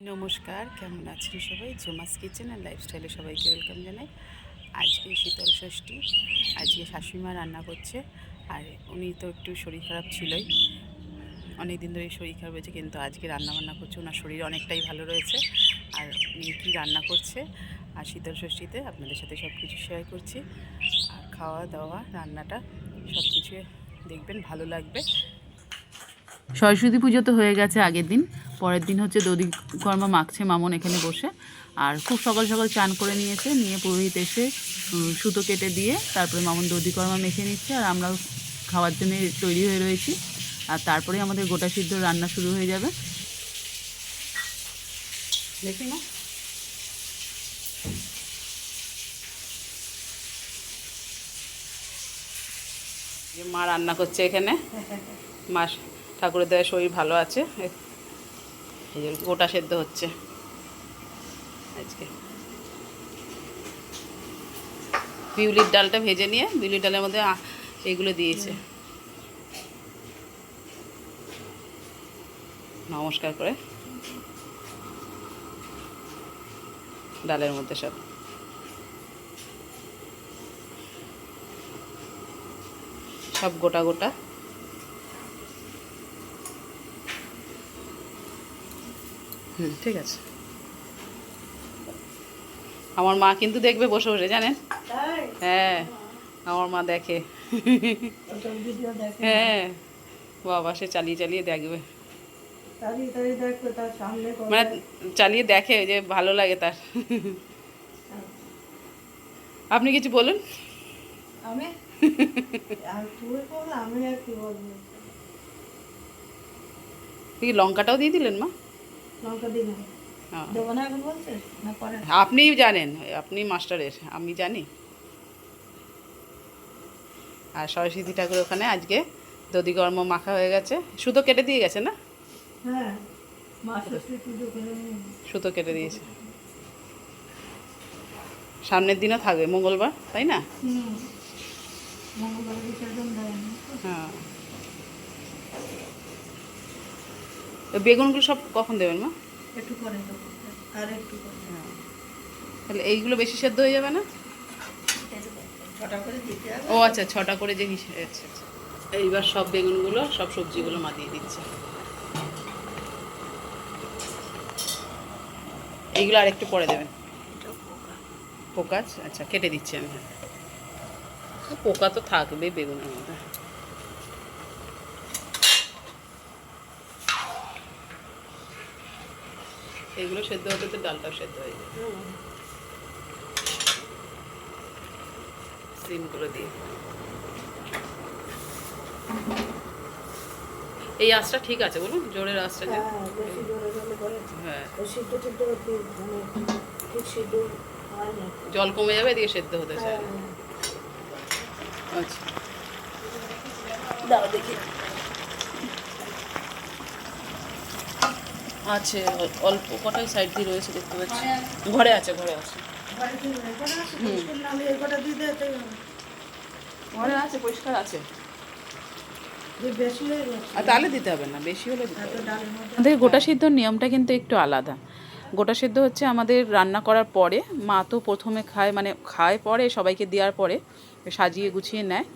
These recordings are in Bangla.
নমস্কার, কেমন আছেন সবাই? জোমাস কিচেন আর লাইফস্টাইলে সবাইকে ওয়েলকাম জানাই। আজকে শীতল ষষ্ঠী, আজকে শাশুড়িমা রান্না করছে, আর উনি তো একটু শরীর খারাপ ছিলই। অনেক দিন ধরে শরীর খারাপ হয়েছে, কিন্তু আজকে রান্না বান্না করছে, ওনার শরীর অনেকটাই ভালো রয়েছে, আর উনি কী রান্না করছে, আর শীতল ষষ্ঠীতে আপনাদের সাথে সব কিছু শেয়ার করছি। আর খাওয়া দাওয়া, রান্নাটা সব কিছু দেখবেন, ভালো লাগবে। সরস্বতী পুজো তো হয়ে গেছে আগের দিন। পরের দিন হচ্ছে দধি কর্মা মাখছে মামন এখানে বসে। আর খুব সকাল সকাল চান করে নিয়েছে, নিয়ে পুরোহিত এসে সুতো কেটে দিয়ে তারপরে মামন দধি কর্মা মেখে নিচ্ছে আর আমরাও খাওয়ার জন্য তৈরি হয়ে রয়েছি। আর তারপরে আমাদের গোটা সিদ্ধ রান্না শুরু হয়ে যাবে। দেখি না মা রান্না করছে এখানে। মা ঠাকুরের দয়া শরীর ভালো আছে। এই যে গোটা সেদ্ধ হচ্ছে। আজকে। বিউলির ডালটা ভেজে নিয়ে বিউলির ডালের মধ্যে এইগুলো দিয়েছে। নমস্কার করে। ডালের মধ্যে সব। সব গোটা গোটা। হুম ঠিক আছে। আমার মা কিন্তু দেখবে বসে বসে জানেন? হ্যাঁ আমার মা দেখে। ওটা ভিডিও দেখে। হ্যাঁ বাবা সে চালিয়ে চালিয়ে দেখবে। মানে চালিয়ে দেখে যে ভালো লাগে তার। আপনি কিছু বলুন। আমি? আর তুই বল আমি আর কি বলব? কি লঙ্কাটাও দিয়ে দিলেন মা? লঙ্কা দিলাম হ্যাঁ। দেবো না এখন বলছিস না পরে? আপনিই জানেন আপনি মাস্টারের আমি জানি। আর সরস্বতী ঠাকুর ওখানে আজকে দধিকর্ম মাখা হয়ে গেছে। সুতো কেটে দিয়ে গেছে না? হ্যাঁ সুতো কেটে দিয়েছে। সামনের দিনও থাকবে মঙ্গলবার তাই না? মঙ্গলবার বিসর্জন দেয় না হ্যাঁ তো বেগুনগুলো সব কখন দেবেন মা? একটু দেবো। আর একটু করে তাহলে এইগুলো বেশি সেদ্ধ হয়ে যাবে না? ও আচ্ছা ছটা করে যে হিসেবে আচ্ছা আচ্ছা। এইবার সব বেগুনগুলো সব সবজিগুলো মা দিয়ে দিচ্ছে। এইগুলো আর একটু পরে দেবেন। পোকা। পোকা আচ্ছা কেটে দিচ্ছি আমি। পোকা তো থাকবে বেগুনের মধ্যে। এগুলো সেদ্ধ হতে তো ডালটাও সেদ্ধ হয়ে যাবে হুম। সিম করে দিয়ে। এই আঁচটা ঠিক আছে বলুন? জোরের আঁচটা হ্যাঁ জলে হ্যাঁ। মানে জল কমে যাবে দিয়ে সেদ্ধ হতে চায় হ্যাঁ। আচ্ছা। দাও দেখি। আছে, অল্প কটাই সাইড দিয়ে রয়েছে দেখতে পাচ্ছি। ঘরে আছে ঘরে আছে। তাহলে দিতে হবে না, বেশি হলে আমাদের গোটা সিদ্ধর নিয়মটা কিন্তু একটু আলাদা। গোটা সিদ্ধ হচ্ছে আমাদের রান্না করার পরে, মা তো প্রথমে খায় মানে খায় পরে, সবাইকে দেওয়ার পরে, সাজিয়ে গুছিয়ে নেয়।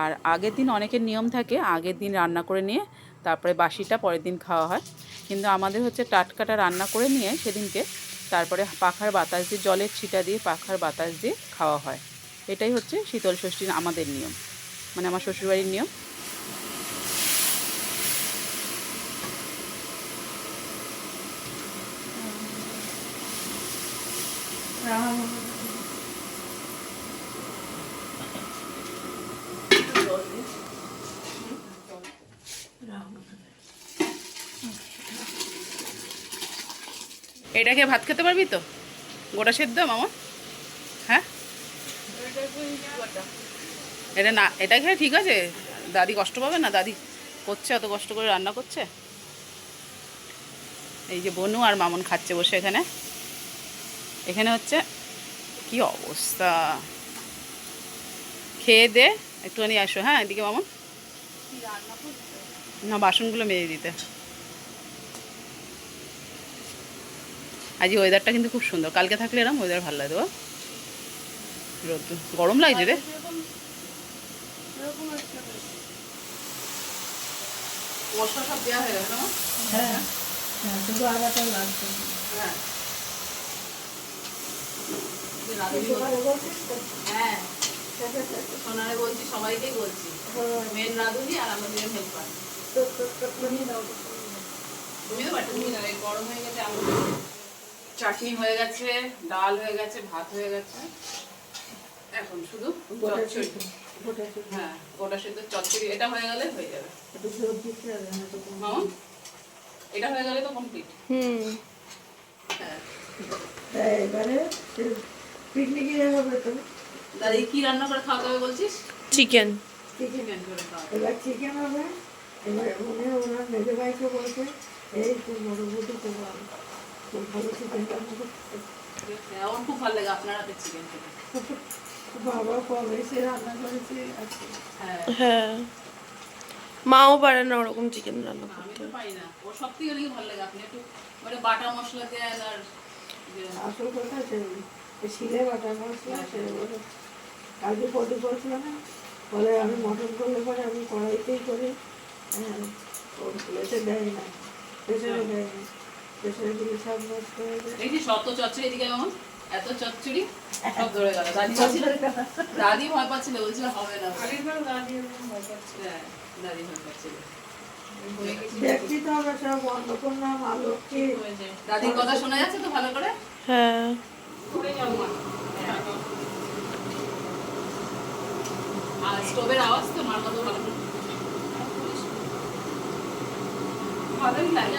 আর আগের দিন অনেকের নিয়ম থাকে, আগের দিন রান্না করে নিয়ে তারপরে বাসিটা পরের দিন খাওয়া হয়। কিন্তু আমাদের হচ্ছে টাটকাটা রান্না করে নিয়ে সেদিনকে তারপরে পাখার বাতাস দিয়ে, জলের ছিটা দিয়ে পাখার বাতাস দিয়ে খাওয়া হয়। এটাই হচ্ছে শীতল ষষ্ঠীর আমাদের নিয়ম মানে আমার শ্বশুরবাড়ির নিয়ম। রান্না এটাকে ভাত খেতে পারবি তো? গোটা সেদ্ধ মামা? হ্যাঁ? এটা না, এটা খেয়ে ঠিক আছে। দাদি কষ্ট পাবে না? দাদি করছে, অত কষ্ট করে রান্না করছে? এই যে বনু আর মামন খাচ্ছে বসে এখানে। এখানে হচ্ছে কি অবস্থা? খেয়ে দে, একটুখানি আসো হ্যাঁ এদিকে মামন। না, বাসনগুলো মেজে দিতে। আজকে ওয়েদারটা কিন্তু খুব সুন্দর। কালকে থাকলে এরম ওয়েদার ভালো লাগতো। রোদ্দুর গরম লাগছে রে। হয়ে হ্যাঁ। হ্যাঁ হ্যাঁ? হ্যাঁ। সোনারে বলছি সবাইকেই বলছি। মেন রাঁধুনি আর আমাদের হেল্পার তুমি তো তুমি না গরম হয়ে গেছে আলু চাটনি হয়ে গেছে ডাল হয়ে গেছে ভাত হয়ে গেছে। এখন শুধু। হ্যাঁ গোটা সিদ্ধ চচ্চড়ি এটা হয়ে গেলে হয়ে যাবে। একটু জোর দিতে হবে না তো কোনো- মামা এটা হয়ে গেলে তো কমপ্লিট হুম। এবারে পিকনিকে হবে তো? দাদি কি রান্না করে খাওয়াতে হবে বলছিস? চিকেন চিকেন করে খাওয়াতে এবার চিকেন হবে এবার মনে ওনার মেজে ভাইকে বলছে এই খুব ভালো লাগে আপনার রান্না করেছে হ্যাঁ। মাও পারে না ওরকম চিকেন রান্না করতে। না সব থেকে ভালো লাগে আপনি একটু মানে বাটা মশলা আর আসল সে শিলে বাটা কালকে ফটো করছিল না বলে আমি মটন করলে পরে আমি কড়াইতেই করি হ্যাঁ। দেয় না দেয় না প্রেশারে দিলে সব নষ্ট হয়ে যায় এই যে শত চচ্চড়ি এদিকে যেমন এত চচ্চড়ি সব ধরে গেল। দাদি ভয় পাচ্ছিল বলছিল হবে না। হ্যাঁ, দাদি ভয় পাচ্ছিল। দেখছি তো আমরা সব অন্নপূর্ণা মা লক্ষ্মী দাদির কথা শোনা যাচ্ছে তো ভালো করে? হ্যাঁ। আর স্টোভের আওয়াজ তো মার মতো ভালো ভালোই লাগে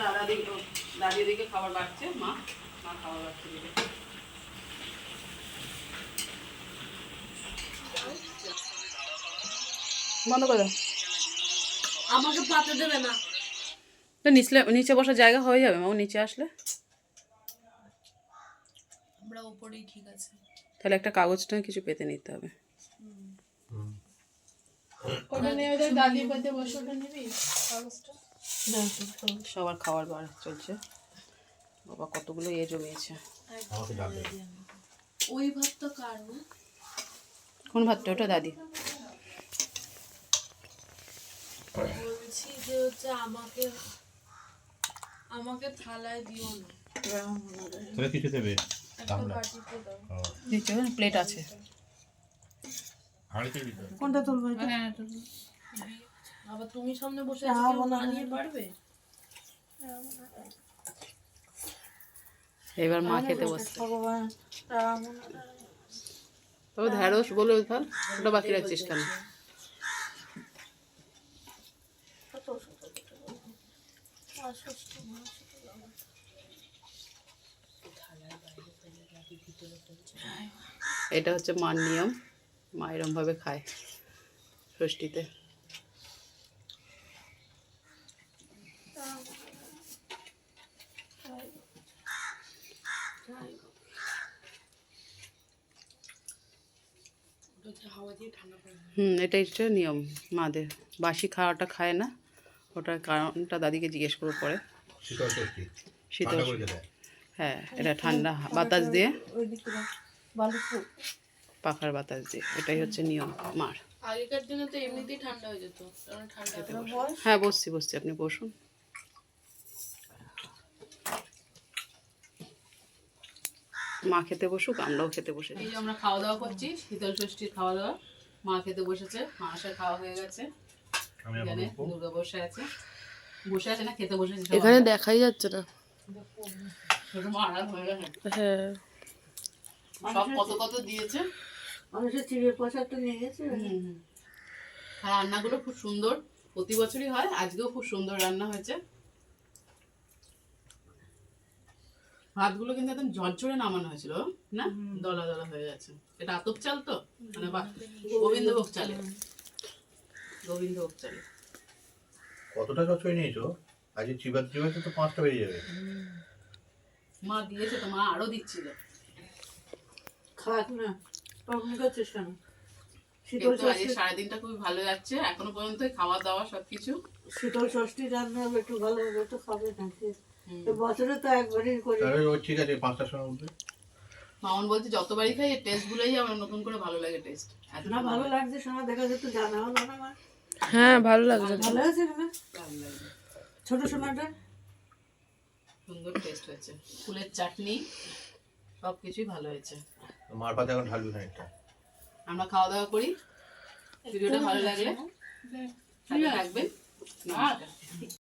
দাদা দিকে দাদি দিকে খাবার বাড়ছে মা মা খাবার বাড়ছে দিকে। বন্ধ করে আমাকে পাতে দেবে না। তো নিচলে নিচে বসার জায়গা হয়ে যাবে মা ও নিচে আসলে? আমরা উপরেই ঠিক আছে। তাহলে একটা কাগজটা কিছু পেতে নিতে হবে। ওটা নিয়ে দাদির পাতে বসে ওটা নিবি কাগজটা? সবার খাবার বার চলছে। বাবা কতগুলো ইয়ে জমিয়েছে। ওই ভাতটা কার কোন ভাতটা? ওটা দাদি। বলছি যে হচ্ছে আমাকে আমাকে থালায় দিও না। তাহলে কিছু দেবে? প্লেট আছে। কোনটা তুলবো? আবার তুমি সামনে বসে আছো, বানিয়ে পারবে? এবার মা খেতে বসছে। তবে ঢ্যাঁড়স বলে ফেল ওটা বাকি রাখছিস কেন? এটা হচ্ছে মার নিয়ম মা এরমভাবে খায় ষষ্ঠীতে হাওয়া দিয়ে ঠান্ডা করে হুম এটাই হচ্ছে নিয়ম। মাদের। বাসি খাওয়াটা খায় না। ওটার কারণটা দাদিকে জিজ্ঞেস করব পরে। শীতল করে হ্যাঁ এটা ঠান্ডা বাতাস দিয়ে। পাখার বাতাস দিয়ে। এটাই হচ্ছে নিয়ম মার আগেকার দিনে তো এমনিতেই ঠান্ডা হয়ে যেত। ঠান্ডা হ্যাঁ বসছি বসছি। আপনি বসুন। মা খেতে বসুক আমরাও খেতে বসে এই যে আমরা খাওয়া দাওয়া করছি শীতল ষষ্ঠীর খাওয়া দাওয়া মা খেতে বসেছে মাসের খাওয়া হয়ে গেছে। এখানে দুর্গা বসে আছে। বসে আছে না খেতে বসেছে এখানে দেখাই যাচ্ছে না। ছোট মা আরাম হয়ে গেছে। হ্যাঁ। সব কত কত দিয়েছে? মানুষের চিড়ের প্রসাদটা নিয়ে গেছে। রান্নাগুলো খুব সুন্দর। প্রতি বছরই হয় আজকেও খুব সুন্দর রান্না হয়েছে। ভাতগুলো কিন্তু একদম ঝরঝরে নামানো হয়েছিল না? দলা দলা হয়ে গেছে এটা আতপ চাল তো? মানে বা গোবিন্দভোগ চালে গোবিন্দভোগ চালে কতটা চচড়ি নিয়েছো? আজকে চিবাতে চিবাতে তো পাঁচটা বেরিয়ে যাবে। মা দিয়েছে তো মা আরও দিচ্ছিল। না তখন করছিস কেন শীতল ষষ্ঠী সারাদিনটা খুবই ভালো যাচ্ছে। এখনও পর্যন্ত খাওয়া দাওয়া সবকিছু। শীতল ষষ্ঠী রান্না হবে একটু ভালো হবে তো খাবে নাকি? বছরে তো একবারই করি। তাহলে ও ঠিক আছে পাঁচটার সময় উঠবে। মামন বলছে যতবারই খাই টেস্ট গুলোই আমার নতুন করে ভালো লাগে টেস্ট এত না ভালো লাগছে শোনা দেখা যেত জানা হলো না আমার। হ্যাঁ ভালো লাগছে। ভালো আছে না? ছোট সোনাটা সুন্দর টেস্ট হয়েছে। ফুলের চাটনি সব কিছুই ভালো হয়েছে। মার পাতে এখন ঢালবি খানিকটা। আমরা খাওয়া দাওয়া করি। ভিডিওটা ভালো লাগলে সাথে থাকবেন। নমস্কার।